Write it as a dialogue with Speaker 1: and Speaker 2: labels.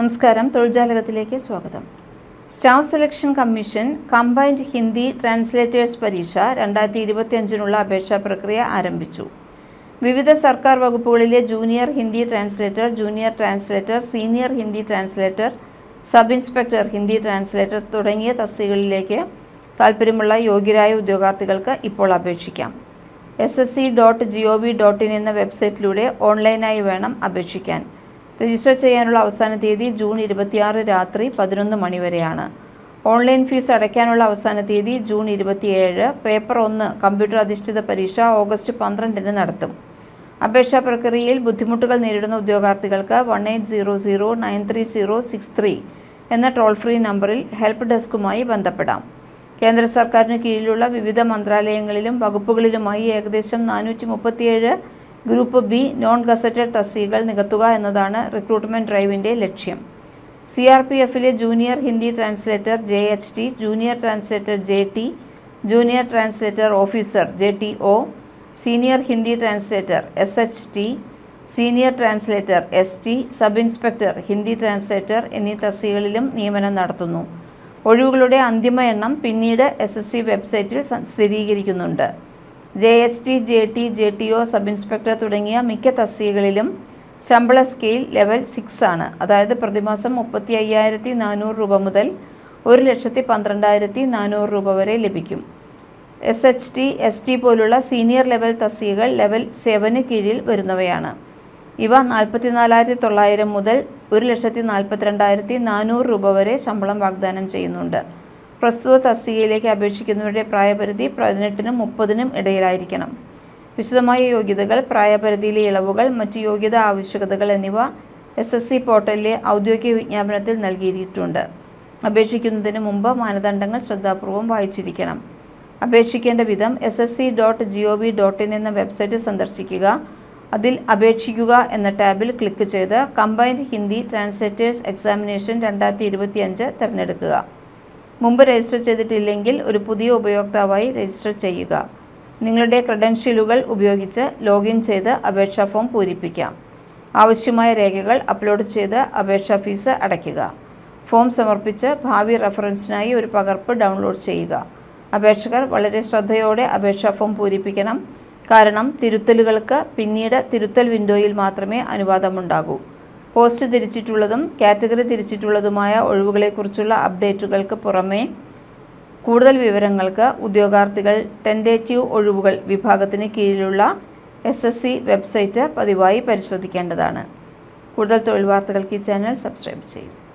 Speaker 1: നമസ്കാരം. തൊഴിൽജാലകത്തിലേക്ക് സ്വാഗതം. Staff selection commission combined Hindi translators പരീക്ഷ രണ്ടായിരത്തി ഇരുപത്തിയഞ്ചിനുള്ള അപേക്ഷാ പ്രക്രിയ ആരംഭിച്ചു. വിവിധ സർക്കാർ വകുപ്പുകളിലെ junior Hindi translator junior translator senior Hindi translator sub inspector Hindi translator തുടങ്ങിയ തസ്തികകളിലേക്ക് താൽപ്പര്യമുള്ള യോഗ്യരായ ഉദ്യോഗാർത്ഥികൾക്ക് ഇപ്പോൾ അപേക്ഷിക്കാം. S S C dot G O V dot in എന്ന വെബ്സൈറ്റിലൂടെ ഓൺലൈനായി വേണം അപേക്ഷിക്കാൻ. രജിസ്റ്റർ ചെയ്യാനുള്ള അവസാന തീയതി ജൂൺ ഇരുപത്തിയാറ് രാത്രി പതിനൊന്ന് മണി വരെയാണ്. ഓൺലൈൻ ഫീസ് അടയ്ക്കാനുള്ള അവസാന തീയതി ജൂൺ ഇരുപത്തിയേഴ്. പേപ്പർ ഒന്ന് കമ്പ്യൂട്ടർ അധിഷ്ഠിത പരീക്ഷ ഓഗസ്റ്റ് പന്ത്രണ്ടിന് നടത്തും. അപേക്ഷാ പ്രക്രിയയിൽ ബുദ്ധിമുട്ടുകൾ നേരിടുന്ന ഉദ്യോഗാർത്ഥികൾക്ക് one eight zero zero nine three zero six three എന്ന ടോൾ ഫ്രീ നമ്പറിൽ ഹെൽപ്പ് ഡെസ്കുമായി ബന്ധപ്പെടാം. കേന്ദ്ര സർക്കാരിന് കീഴിലുള്ള വിവിധ മന്ത്രാലയങ്ങളിലും വകുപ്പുകളിലുമായി ഏകദേശം നാനൂറ്റി മുപ്പത്തിയേഴ് ഗ്രൂപ്പ് ബി നോൺ ഗസറ്റഡ് തസ്തികകൾ നികത്തുക എന്നതാണ് റിക്രൂട്ട്മെന്റ് ഡ്രൈവിന്റെ ലക്ഷ്യം. സി ആർ പി എഫിലെ junior Hindi translator J H T junior translator J T junior translator officer J T O senior Hindi translator S H T senior translator S T sub inspector Hindi translator എന്നീ തസ്തികകളിലും നിയമനം നടത്തുന്നു. ഒഴിവുകളുടെ അന്തിമ എണ്ണം പിന്നീട് S S C വെബ്സൈറ്റിൽ സ്ഥിരീകരിക്കുന്നുണ്ട്. J H T J T J T O sub inspector തുടങ്ങിയ മിക്ക തസ്തികകളിലും ശമ്പള സ്കെയിൽ ലെവൽ സിക്സ് ആണ്. അതായത് പ്രതിമാസം മുപ്പത്തി അയ്യായിരത്തി നാനൂറ് രൂപ മുതൽ ഒരു ലക്ഷത്തി പന്ത്രണ്ടായിരത്തി നാനൂറ് രൂപ വരെ ലഭിക്കും. S H T S T പോലുള്ള സീനിയർ ലെവൽ തസ്തികകൾ ലെവൽ സെവന് കീഴിൽ വരുന്നവയാണ്. ഇവ നാൽപ്പത്തിനാലായിരത്തി തൊള്ളായിരം മുതൽ ഒരു ലക്ഷത്തി നാൽപ്പത്തിരണ്ടായിരത്തി നാനൂറ് രൂപ വരെ ശമ്പളം വാഗ്ദാനം ചെയ്യുന്നുണ്ട്. പ്രസ്തുത തസ്തികയിലേക്ക് അപേക്ഷിക്കുന്നവരുടെ പ്രായപരിധി പതിനെട്ടിനും മുപ്പതിനും ഇടയിലായിരിക്കണം. വിശദമായ യോഗ്യതകൾ പ്രായപരിധിയിലെ ഇളവുകൾ മറ്റ് യോഗ്യതാ ആവശ്യകതകൾ എന്നിവ എസ് എസ് സി പോർട്ടലിലെ ഔദ്യോഗിക വിജ്ഞാപനത്തിൽ നൽകിയിട്ടുണ്ട് അപേക്ഷിക്കുന്നതിന് മുമ്പ് മാനദണ്ഡങ്ങൾ ശ്രദ്ധാപൂർവം വായിച്ചിരിക്കണം. അപേക്ഷിക്കേണ്ട വിധം S S C dot G O V dot in എന്ന വെബ്സൈറ്റ് സന്ദർശിക്കുക. അതിൽ അപേക്ഷിക്കുക എന്ന ടാബിൽ ക്ലിക്ക് ചെയ്ത് കമ്പൈൻഡ് ഹിന്ദി ട്രാൻസ്ലേറ്റേഴ്സ് എക്സാമിനേഷൻ രണ്ടായിരത്തി ഇരുപത്തിയഞ്ച് തിരഞ്ഞെടുക്കുക. മുമ്പ് രജിസ്റ്റർ ചെയ്തിട്ടില്ലെങ്കിൽ ഒരു പുതിയ ഉപയോക്താവായി രജിസ്റ്റർ ചെയ്യുക. നിങ്ങളുടെ ക്രെഡൻഷ്യലുകൾ ഉപയോഗിച്ച് ലോഗിൻ ചെയ്ത് അപേക്ഷാ ഫോം പൂരിപ്പിക്കാം. ആവശ്യമായ രേഖകൾ അപ്ലോഡ് ചെയ്ത് അപേക്ഷാ ഫീസ് അടയ്ക്കുക. ഫോം സമർപ്പിച്ച് ഭാവി റഫറൻസിനായി ഒരു പകർപ്പ് ഡൗൺലോഡ് ചെയ്യുക. അപേക്ഷകർ വളരെ ശ്രദ്ധയോടെ അപേക്ഷാ ഫോം പൂരിപ്പിക്കണം. കാരണം തിരുത്തലുകൾക്ക് പിന്നീട് തിരുത്തൽ വിൻഡോയിൽ മാത്രമേ അനുവാദമുണ്ടാകൂ. പോസ്റ്റ് തിരിച്ചിട്ടുള്ളതും കാറ്റഗറി തിരിച്ചിട്ടുള്ളതുമായ ഒഴിവുകളെക്കുറിച്ചുള്ള അപ്ഡേറ്റുകൾക്ക് പുറമേ കൂടുതൽ വിവരങ്ങൾക്ക് ഉദ്യോഗാർത്ഥികൾ ടെൻഡേറ്റീവ് ഒഴിവുകൾ വിഭാഗത്തിന് കീഴിലുള്ള എസ് എസ് സി വെബ്സൈറ്റ് പതിവായി പരിശോധിക്കേണ്ടതാണ്. കൂടുതൽ തൊഴിൽ വാർത്തകൾക്ക് ഈ ചാനൽ സബ്സ്ക്രൈബ് ചെയ്യും.